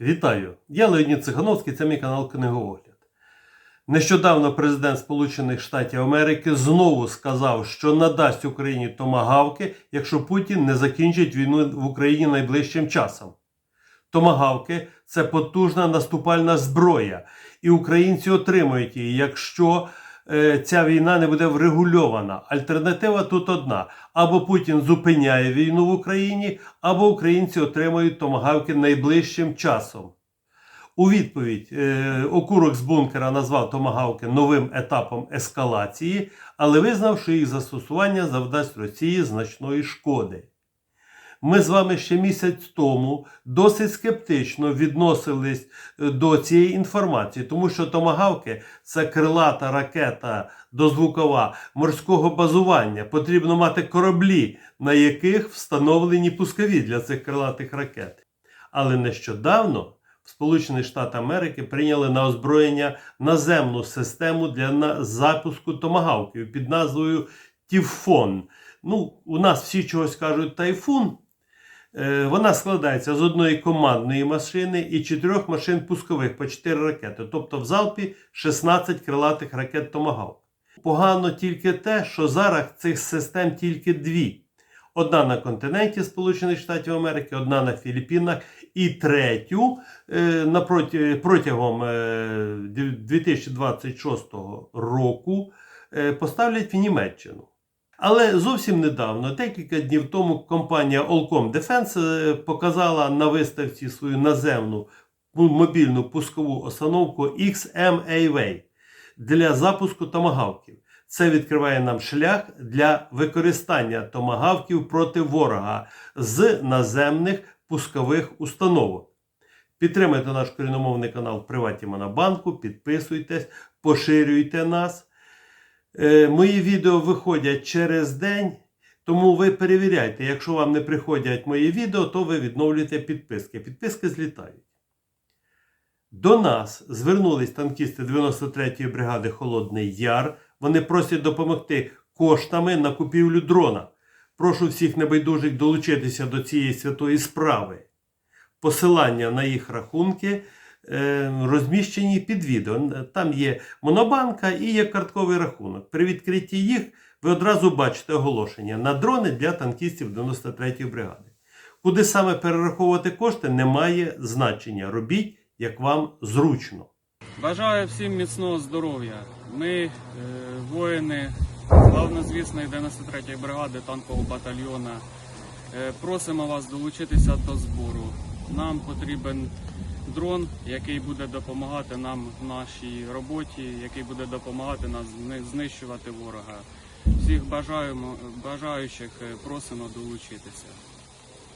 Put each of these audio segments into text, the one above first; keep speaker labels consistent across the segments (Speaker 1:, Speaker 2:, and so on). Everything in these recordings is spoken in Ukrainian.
Speaker 1: Вітаю! Я Леонід Цихановський, це мій канал Книгоогляд. Нещодавно президент Сполучених Штатів Америки знову сказав, що надасть Україні томагавки, якщо Путін не закінчить війну в Україні найближчим часом. Томагавки це потужна наступальна зброя, і українці отримують її, якщо ця війна не буде врегульована. Альтернатива тут одна: або Путін зупиняє війну в Україні, або українці отримують томагавки найближчим часом. У відповідь е, окурок з бункера назвав томагавки новим етапом ескалації, але визнав, що їх застосування завдасть Росії значної шкоди. Ми з вами ще місяць тому досить скептично відносились е, до цієї інформації, тому що томагавки це крилата ракета дозвукова морського базування. Потрібно мати кораблі, на яких встановлені пускові для цих крилатих ракет. Але нещодавно в Сполучені Штати Америки прийняли на озброєння наземну систему для запуску томагавків під назвою Тіфон. Ну, у нас всі чогось кажуть тайфун. Е, Вона складається з одної командної машини і чотирьох машин пускових по 4 ракети, тобто в залпі 16 крилатих ракет Томагавк. Погано тільки те, що зараз цих систем тільки дві. Одна на континенті Сполучених Штатів Америки, одна на Філіппінах, і третю е, протягом е, 2026 року е, поставлять в Німеччину. Але зовсім недавно, декілька днів тому, компанія Allcom Defense е, показала на виставці свою наземну мобільну пускову установку XMAV для запуску томагавків. Це відкриває нам шлях для використання томагавків проти ворога з наземних пускових установок. Підтримайте наш коріномовний канал в Приваті Монобанку, підписуйтесь, поширюйте нас. Е, Мої відео виходять через день, тому ви перевіряйте, якщо вам не приходять мої відео, то ви відновлюєте підписки. Підписки злітають. До нас звернулись танкісти 93-ї бригади Холодний Яр. Вони просять допомогти коштами на купівлю дрона. Прошу всіх небайдужих долучитися до цієї святої справи. Посилання на їх рахунки розміщені під відео. Там є монобанка і є картковий рахунок. При відкритті їх ви одразу бачите оголошення на дрони для танкістів 93-ї бригади. Куди саме перераховувати кошти, не має значення. Робіть, як вам зручно.
Speaker 2: Бажаю всім міцного здоров'я. Ми, е, воїни славнозвісної 93-ї бригади танкового батальйона, е, просимо вас долучитися до збору. Нам потрібен дрон, який буде допомагати нам в нашій роботі, який буде допомагати нам знищувати ворога. Всіх бажаємо, бажаючих е, просимо долучитися.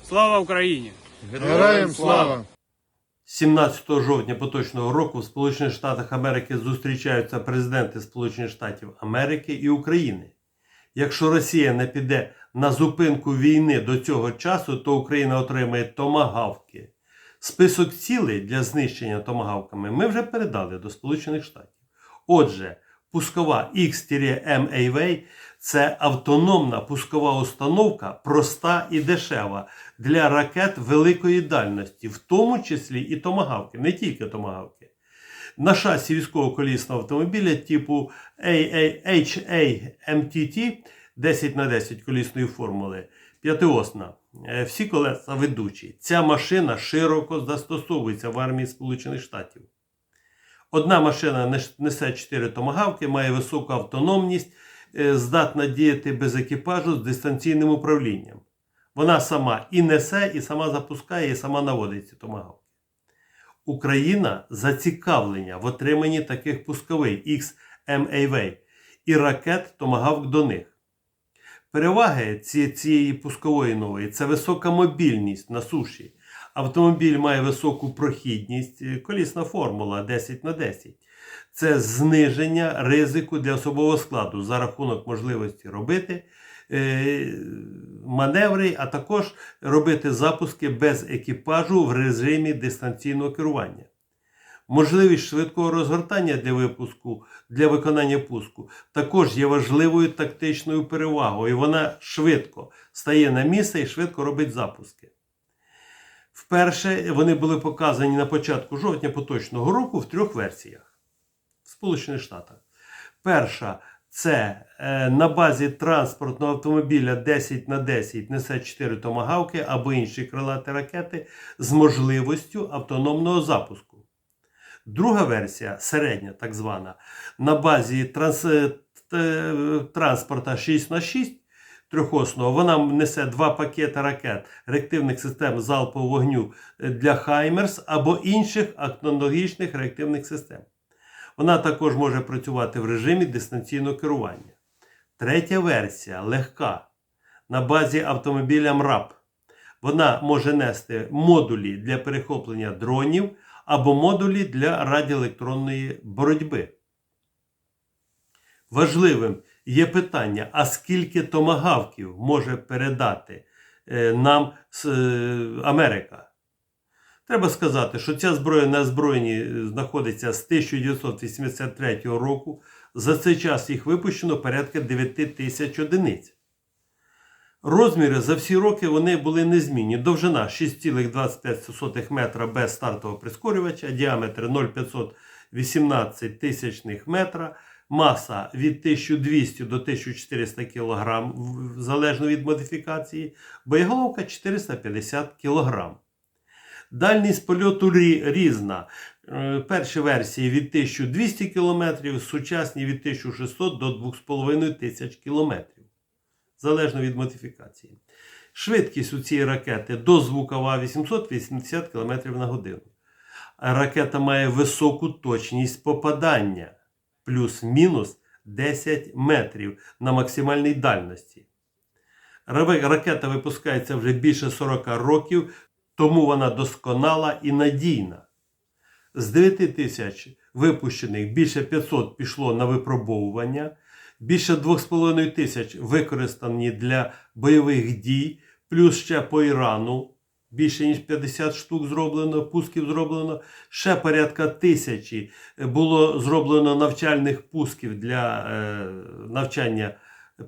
Speaker 2: Слава Україні!
Speaker 3: Героям слава!
Speaker 1: 17 жовтня поточного року в Сполучених Штатах Америки зустрічаються президенти Сполучених Штатів Америки і України. Якщо Росія не піде на зупинку війни до цього часу, то Україна отримає томагавки. Список цілей для знищення томагавками ми вже передали до Сполучених Штатів. Отже, пускова X-MAV – це автономна пускова установка, проста і дешева для ракет великої дальності, в тому числі і томагавки, не тільки томагавки. На шасі військового колісного автомобіля типу HAMTT 10 на 10 колісної формули, п'ятиосна. Е, Всі колеса ведучі. Ця машина широко застосовується в армії Сполучених Штатів. Одна машина несе 4 томагавки, має високу автономність, е, здатна діяти без екіпажу з дистанційним управлінням. Вона сама і несе, і сама запускає, і сама наводить ці томагавки. Україна зацікавлення в отриманні таких пускових XMAV і ракет томагавк до них. Переваги цієї пускової нової це висока мобільність на суші. Автомобіль має високу прохідність, е, колісна формула 10 на 10. Це зниження ризику для особового складу за рахунок можливості робити е, маневри, а також робити запуски без екіпажу в режимі дистанційного керування. Можливість швидкого розгортання для випуску, для виконання пуску також є важливою тактичною перевагою. І вона швидко стає на місце і швидко робить запуски. Вперше вони були показані на початку жовтня поточного року в трьох версіях в Сполучених Штатах. Перша це е, на базі транспортного автомобіля 10 на 10 несе 4 томагавки або інші крилаті ракети з можливістю автономного запуску. Друга версія, середня, так звана, на базі транс, е, транспорта 6 на 6 трьохосного, вона несе два пакети ракет реактивних систем залпового вогню для Хаймерс або інших аналогічних реактивних систем. Вона також може працювати в режимі дистанційного керування. Третя версія легка на базі автомобіля МРАП. Вона може нести модулі для перехоплення дронів або модулі для радіоелектронної боротьби. Важливим є питання, а скільки томагавків може передати е, нам е, Америка? Треба сказати, що ця зброя на озброєнні е, знаходиться з 1983 року. За цей час їх випущено порядка 9 тисяч одиниць. Розміри за всі роки вони були незмінні. Довжина 6,25 метра без стартового прискорювача, діаметр 0,518 тисячних метра, маса від 1200 до 1400 кг, залежно від модифікації, боєголовка 450 кг. Дальність польоту різна. Е, Перші версії від 1200 км, сучасні від 1600 до 2500 км. Залежно від модифікації. Швидкість у цієї ракети дозвукова 880 км на годину. Ракета має високу точність попадання плюс-мінус 10 метрів на максимальній дальності. Ракета випускається вже більше 40 років, тому вона досконала і надійна. З 9 тисяч випущених більше 500 пішло на випробовування, більше 2,5 тисяч використані для бойових дій, плюс ще по Ірану. Більше ніж 50 штук зроблено, пусків зроблено, ще порядка тисячі було зроблено навчальних пусків для е, навчання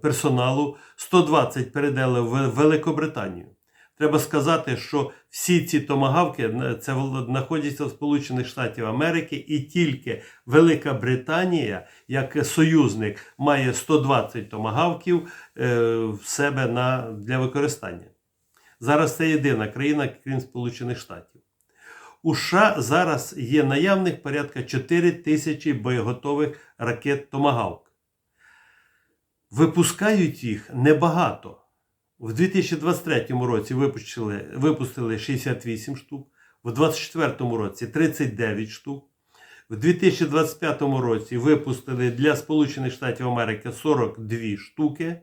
Speaker 1: персоналу, 120 передали в Великобританію. Треба сказати, що всі ці томагавки е, це знаходяться в Сполучених Штатів Америки, і тільки Велика Британія, як союзник, має 120 томагавків е, в себе на, для використання. Зараз це єдина країна, крім Сполучених Штатів. У США зараз є наявних порядка 4 тисячі боєготових ракет Томагавк. Випускають їх небагато. В 2023 році випустили, випустили 68 штук, в 2024 році 39 штук. В 2025 році випустили для Сполучених Штатів Америки 42 штуки.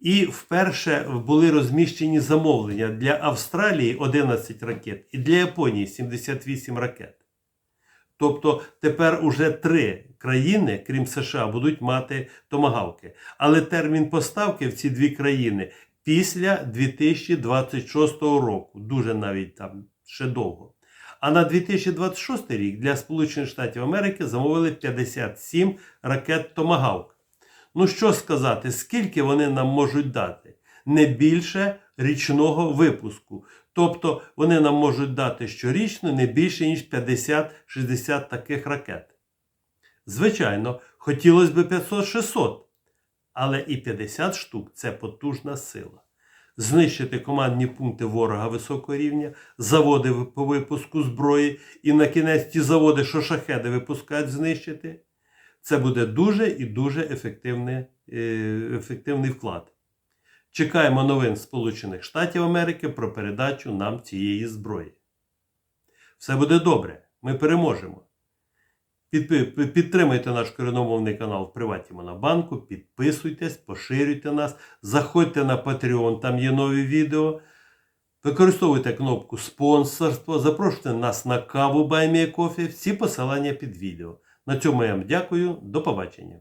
Speaker 1: І вперше були розміщені замовлення для Австралії 11 ракет і для Японії 78 ракет. Тобто тепер уже три країни, крім США, будуть мати томагавки. Але термін поставки в ці дві країни після 2026 року, дуже навіть там ще довго. А на 2026 рік для Сполучених Штатів Америки замовили 57 ракет Томагавк. Ну що сказати, скільки вони нам можуть дати? Не більше річного випуску. Тобто вони нам можуть дати щорічно не більше, ніж 50-60 таких ракет. Звичайно, хотілося б 500-600, але і 50 штук це потужна сила. Знищити командні пункти ворога високого рівня, заводи по випуску зброї і на кінець ті заводи, що шахеди випускають, знищити. Це буде дуже і дуже ефективний, е, ефективний вклад. Чекаємо новин Сполучених Штатів Америки про передачу нам цієї зброї. Все буде добре. Ми переможемо. Підтримайте наш кореномовний канал в Приваті Монобанку, підписуйтесь, поширюйте нас, заходьте на Patreon, там є нові відео. Використовуйте кнопку спонсорство, запрошуйте нас на каву Баймія Кофі. Всі посилання під відео. На цьому я вам дякую. До побачення.